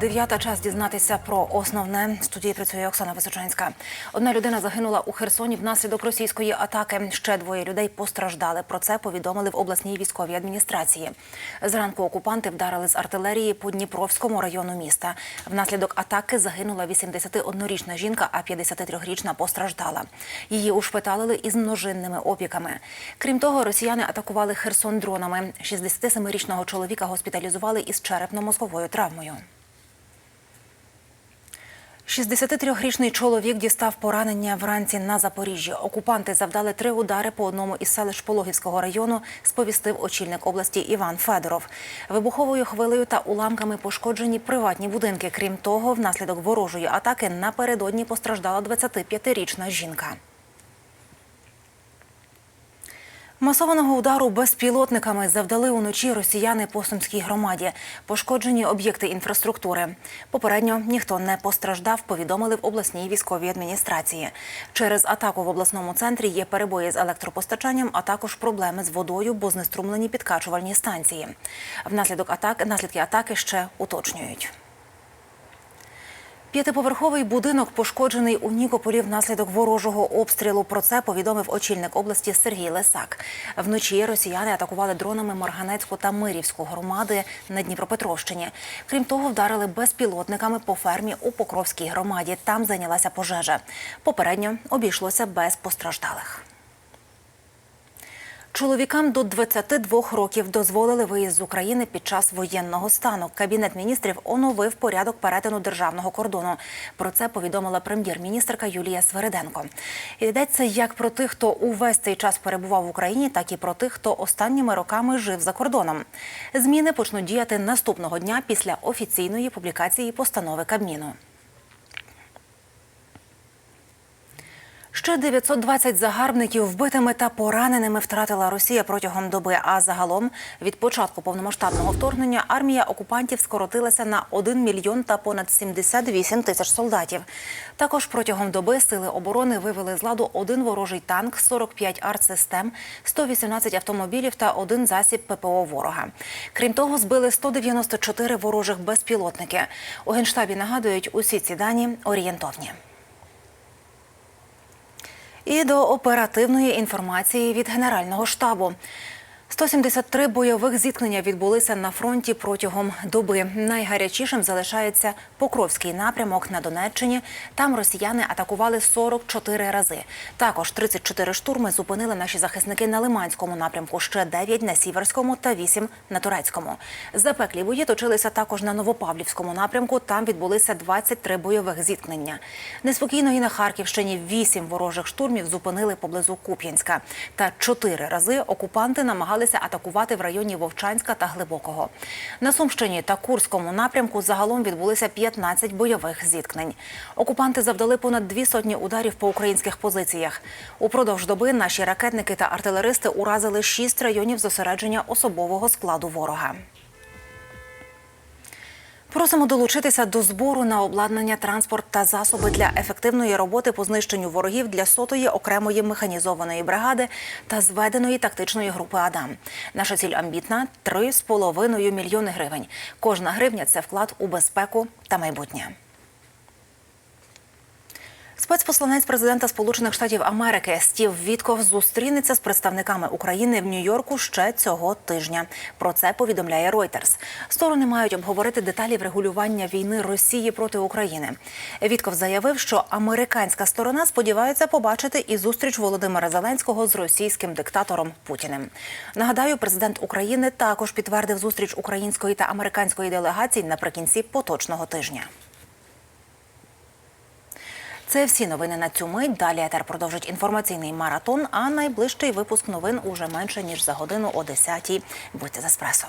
дев'ята час дізнатися про основне. Студії працює Оксана Височанська. Одна людина загинула у Херсоні внаслідок російської атаки. Ще двоє людей постраждали. Про це повідомили в обласній військовій адміністрації. Зранку окупанти вдарили з артилерії по Дніпровському району міста. Внаслідок атаки загинула 81-річна жінка, а 53-річна постраждала. Її ушпиталили із множинними опіками. Крім того, росіяни атакували Херсон дронами. 67-річного чоловіка госпіталізували із черепно-мозковою травмою. 63-річний чоловік дістав поранення вранці на Запоріжжі. Окупанти завдали три удари по одному із селищ Пологівського району, сповістив очільник області Іван Федоров. Вибуховою хвилею та уламками пошкоджені приватні будинки. Крім того, внаслідок ворожої атаки напередодні постраждала 25-річна жінка. Масованого удару безпілотниками завдали уночі росіяни по Сумській громаді. Пошкоджені об'єкти інфраструктури. Попередньо ніхто не постраждав, повідомили в обласній військовій адміністрації. Через атаку в обласному центрі є перебої з електропостачанням, а також проблеми з водою, бо знеструмлені підкачувальні станції. Внаслідок атаки наслідки атаки ще уточнюють. П'ятиповерховий будинок пошкоджений у Нікополі внаслідок ворожого обстрілу. Про це повідомив очільник області Сергій Лесак. Вночі росіяни атакували дронами Марганецьку та Мирівську громади на Дніпропетровщині. Крім того, вдарили безпілотниками по фермі у Покровській громаді. Там зайнялася пожежа. Попередньо обійшлося без постраждалих. Чоловікам до 22 років дозволили виїзд з України під час воєнного стану. Кабінет міністрів оновив порядок перетину державного кордону. Про це повідомила прем'єр-міністрка Юлія Свериденко. Йдеться як про тих, хто увесь цей час перебував в Україні, так і про тих, хто останніми роками жив за кордоном. Зміни почнуть діяти наступного дня після офіційної публікації постанови Кабміну. Ще 920 загарбників вбитими та пораненими втратила Росія протягом доби. А загалом від початку повномасштабного вторгнення армія окупантів скоротилася на 1 мільйон та понад 78 тисяч солдатів. Також протягом доби сили оборони вивели з ладу один ворожий танк, 45 артсистем, 118 автомобілів та один засіб ППО ворога. Крім того, збили 194 ворожих безпілотники. У генштабі нагадують, усі ці дані орієнтовні. І до оперативної інформації від Генерального штабу. 173 бойових зіткнення відбулися на фронті протягом доби. Найгарячішим залишається Покровський напрямок на Донеччині. Там росіяни атакували 44 рази. Також 34 штурми зупинили наші захисники на Лиманському напрямку, ще 9 на Сіверському та 8 на Турецькому. Запеклі бої точилися також на Новопавлівському напрямку. Там відбулися 23 бойових зіткнення. Неспокійно і на Харківщині 8 ворожих штурмів зупинили поблизу Куп'янська. Та 4 рази окупанти намагалися атакувати в районі Вовчанська та Глибокого. На Сумщині та Курському напрямку загалом відбулися 15 бойових зіткнень. Окупанти завдали понад дві сотні ударів по українських позиціях. Упродовж доби наші ракетники та артилеристи уразили шість районів зосередження особового складу ворога. Просимо долучитися до збору на обладнання, транспорт та засоби для ефективної роботи по знищенню ворогів для сотої окремої механізованої бригади та зведеної тактичної групи Адам. Наша ціль амбітна 3,5 мільйони гривень. Кожна гривня це вклад у безпеку та майбутнє. Спецпосланець президента Сполучених Штатів Америки Стів Вітков зустрінеться з представниками України в Нью-Йорку ще цього тижня. Про це повідомляє Reuters. Сторони мають обговорити деталі врегулювання війни Росії проти України. Вітков заявив, що американська сторона сподівається побачити і зустріч Володимира Зеленського з російським диктатором Путіним. Нагадаю, президент України також підтвердив зустріч української та американської делегацій наприкінці поточного тижня. Це всі новини на цю мить. Далі етер продовжить інформаційний маратон. А найближчий випуск новин уже менше ніж за годину о 10-й. Будьте з еспресо.